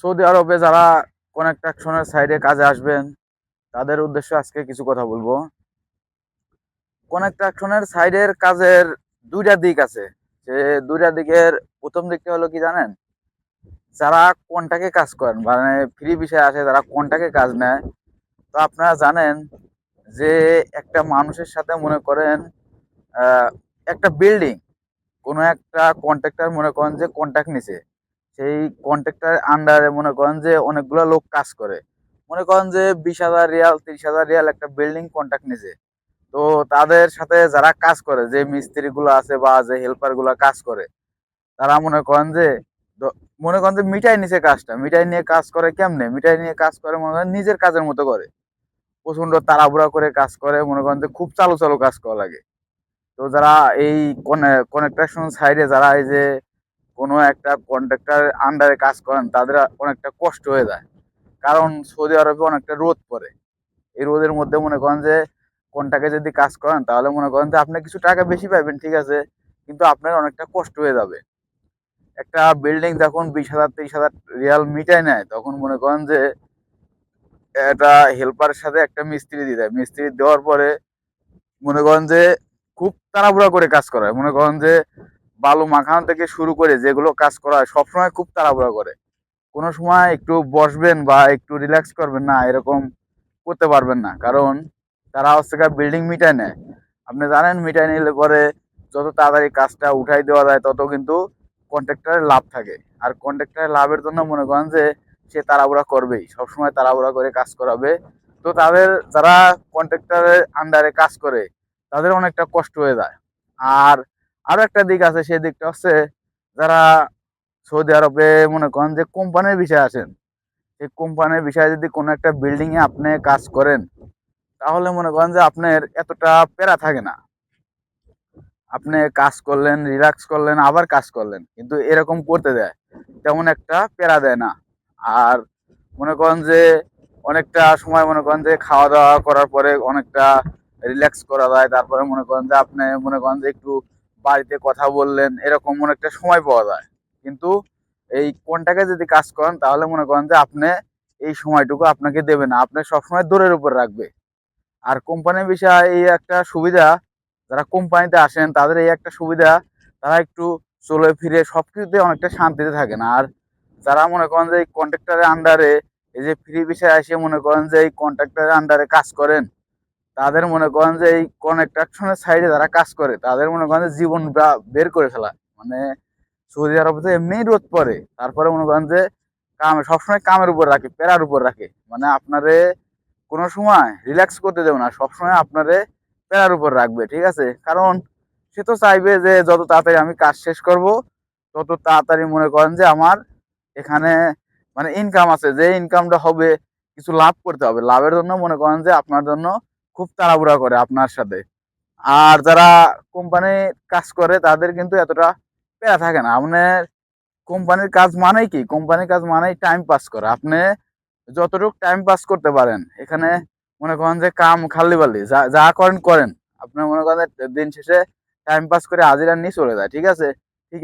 Saudi আরবে যারা কনস্ট্রাকশনের সাইডে কাজে আসবেন, তাদের উদ্দেশ্যে আজকে কিছু কথা বলব। কনস্ট্রাকশনের সাইডের কাজের দুইটা দিক আছে। যে দুইটা দিকের প্রথম দিকটা হলো কি জানেন? যারা কোনটাকে কাজ করেন মানে ফ্রি বিষয় আসে, যারা কোনটাকে কাজ নেয়, তো আপনারা জানেন যে একটা মানুষের সাথে মনে করেন একটা বিল্ডিং কোনো একটা কন্ট্রাক্টর মনে করেন যে কন্ট্রাক্ট নিছে। সেই কন্ট্রাক্টর আন্ডারে মনে করেন যে অনেকগুলো লোক কাজ করে। মনে করেন যে বিশ হাজার রিয়াল, তিরিশ হাজার রিয়াল একটা বিল্ডিং কন্ট্রাক্ট নিছে তো তাদের সাথে যারা কাজ করে, যে মিস্ত্রি গুলো আছে বা যে হেল্পারগুলো কাজ করে, তারা মনে করেন যে মনে করেন যে মিটাই নিছে কাজটা। মিটাই নিয়ে কাজ করে কেমনে? মিটাই নিয়ে কাজ করে মনে করেন নিজের কাজের মতো করে। প্রচণ্ড তাড়াহুড়া করে কাজ করে, মনে করেন যে খুব চালু চালু কাজ করা লাগে। তো যারা এই কনেকট্রাকশন সাইডে যারা এই যে কোনো একটা কন্ট্রাক্টর আন্ডারে কাজ করেন, তাদের অনেকটা কষ্ট হয়ে যায়। কারণ সৌদি আরবে অনেকটা রোদ পড়ে। এই রোদের মধ্যে মনে করেন যে, কোনটাকে যদি কাজ করেন, তাহলে মনে করেন যে, আপনি কিছু টাকা বেশি পাবেন ঠিক আছে? কিন্তু আপনার অনেকটা কষ্ট হয়ে যাবে। একটা বিল্ডিং যখন বিশ হাজার, তিরিশ হাজার রিয়াল মিটাই নেয়, তখন মনে করেন যে, একটা হেল্পারের সাথে একটা মিস্ত্রি দিয়ে দেয়। মিস্ত্রি দেওয়ার পরে মনে করেন যে, খুব তাড়াহুড়া করে কাজ করা হয় মনে করেন যে বালু মাখানো থেকে শুরু করে যেগুলো কাজ করা হয়, সবসময় খুব তাড়াহুড়া করে। কোনো সময় একটু বসবেন বা একটু রিল্যাক্স করবেন না, এরকম করতে পারবেন না। কারণ তারা হচ্ছে বিল্ডিং মিটাই নেয়। আপনি জানেন, মিটাই নিলে পরে যত তাড়াতাড়ি কাজটা উঠাই দেওয়া যায়, তত কিন্তু কন্ট্রাক্টরের লাভ থাকে। আর কন্ট্রাক্টরের লাভের জন্য মনে করেন যে, সে তাড়াহুড়া করবেই। সবসময় তাড়াহুড়া করে কাজ করাবে। তো তাদের, যারা কন্ট্রাক্টরের আন্ডারে কাজ করে, তাদের অনেকটা কষ্ট হয়ে যায়। আর আরও একটা দিক আছে, সেই দিকটা হচ্ছে যারা সৌদি আরবে মনে করেন যে কোম্পানির বিষয়ে আছেন, সেই কোম্পানির বিষয়ে যদি কোনো একটা বিল্ডিং এ আপনি কাজ করেন, তাহলে মনে করেন যে আপনার এতটা প্যারা থাকে না। আপনি কাজ করলেন রিল্যাক্স করলেন, আবার কাজ করলেন, কিন্তু এরকম করতে দেয়, তেমন একটা প্যারা দেয় না। আর মনে করেন যে অনেকটা সময় মনে করেন যে খাওয়া দাওয়া করার পরে অনেকটা রিল্যাক্স করা যায়, তারপরে মনে করেন যে আপনি মনে করেন যে একটু বাড়িতে কথা বললেন, এরকম অনেকটা সময় পাওয়া যায়। কিন্তু এই কোনটাকে যদি কাজ করেন, তাহলে মনে করেন যে আপনি এই সময়টুকু আপনাকে দেবে না। আপনি সবসময় দৌড়ের উপর রাখবে। আর কোম্পানির বিষয়ে এই একটা সুবিধা, যারা কোম্পানিতে আসেন, তাদের এই একটা সুবিধা, তারা একটু চলে ফিরে সবকিছুতে অনেকটা শান্তিতে থাকেন। আর যারা মনে করেন যে এই কন্ট্রাক্টরের আন্ডারে এই যে ফ্রি বিষয়ে এসে মনে করেন যে এই কন্ট্রাক্টরের আন্ডারে কাজ করেন তাদের মনে করেন যে এই কনস্ট্রাকশনের সাইডে যারা কাজ করে, তাদের মনে করেন যে জীবন বের করে ফেলা। মানে সৌদি আরবে তো এমনি রোদ পড়ে, তারপরে মনে করেন যে কাম, সবসময় কামের উপর রাখে পেরার উপর রাখে। মানে আপনারে কোনো সময় রিল্যাক্স করতে দেবে না, সবসময় আপনারে পেরার উপর রাখবে, ঠিক আছে? কারণ সে তো চাইবে যে যত তাড়াতাড়ি আমি কাজ শেষ করব, তত তাড়াতাড়ি মনে করেন যে আমার এখানে মানে ইনকাম আছে। যে ইনকামটা হবে, কিছু লাভ করতে হবে। লাভের জন্য মনে করেন যে আপনার জন্য খুব তাড়াহুড়া করে আপনার সাথে। আর যারা কোম্পানি কাজ করে, তাদের কিন্তু এতটা প্যারা থাকে না। আপনার কোম্পানির কাজ মানেই কি? কোম্পানির কাজ মানেই টাইম পাস করা। আপনি যতটুকু টাইম পাস করতে পারেন, এখানে মনে করেন যে কাম খালি বালি, যা যা করেন করেন। আপনি মনে করেন দিন শেষে টাইম পাস করে হাজিরা নিয়ে চলে যায়, ঠিক আছে? ঠিক